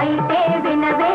అయితే వినవే